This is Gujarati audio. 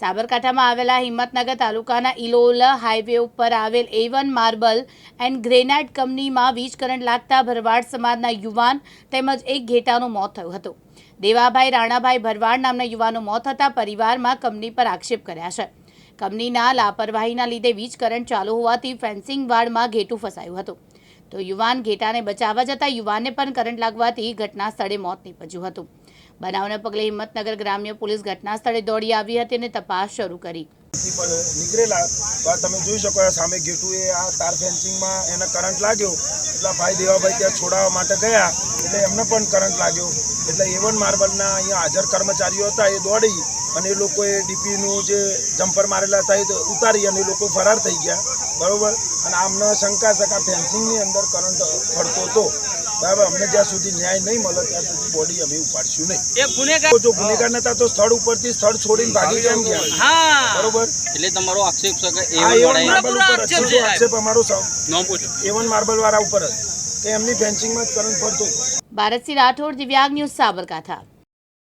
સાબરકાંઠામાં આવેલા હિંમતનગર તાલુકાના ઇલોલ હાઈવે ઉપર આવેલ એવન માર્બલ એન્ડ ગ્રેનાઇટ કંપનીમાં વીજ કરંટ લાગતા ભરવાડ સમાજના યુવાન તેમજ એક ઘેટાનું મોત થયું હતું. દેવાભાઈ રાણાભાઈ ભરવાડ નામના યુવાનનું મોત થતાં પરિવારમાં કંપની પર આક્ષેપ કર્યા છે. કંપનીના લાપરવાહીના લીધે વીજ કરંટ ચાલુ હોવાથી ફેન્સિંગ વાડમાં ઘેટું ફસાયું હતું. તો યુવાન ઘેટાને બચાવવા જતાં યુવાનને પણ કરંટ લાગવાથી ઘટના સ્થળે મોત નીપજ્યું હતું. બનાવને પગલે હિંમતનગર ગ્રામ્ય પોલીસ ઘટના સ્થળે દોડી આવી હતી અને તપાસ શરૂ કરી. પણ નીકળેલા તમે જોઈ શકો સામે ગેટુ એ આ તાર ફેન્સિંગમાં એને કરંટ લાગ્યો. એટલે ભાઈ દેવાભાઈ ત્યાં છોડાવવા માટે ગયા, એટલે એમને પણ કરંટ લાગ્યો. એટલે એવન માર્બલના અહીંયા હાજર કર્મચારીઓ હતા, એ દોડી અને એ લોકોએ ડીપીનું જે જમ્પર મારેલા હતા, એ તો ઉતારી અને એ લોકો ફરાર થઈ ગયા. બરાબર? અને આમને શંકા શંકા ફેન્સિંગની અંદર કરંટ ફરતો હતો. બરાબર અમને જ્યાં સુધી ન્યાય નહીં મળે ત્યાં સુધી બોડી અમે ઉપાડશું નહીં. એક ગુનેગાર જો ગુનેગાર નતા તો સ્થળ ઉપરથી સ્થળ છોડીને ભાગી કેમ ગયા? હા. બરોબર? એટલે તમારો આક્ષેપ છે કે એ એવન માર્બલ ઉપર આક્ષેપ છે. આક્ષેપ અમારો પૂછો. એવન માર્બલ વાળા ઉપર જ. કે એમની ફેન્સિંગમાં જ કરંટ પડતો ભારતસિંહ રાઠોડ દિવ્યાંગ ન્યૂઝ સાબરકાંઠા.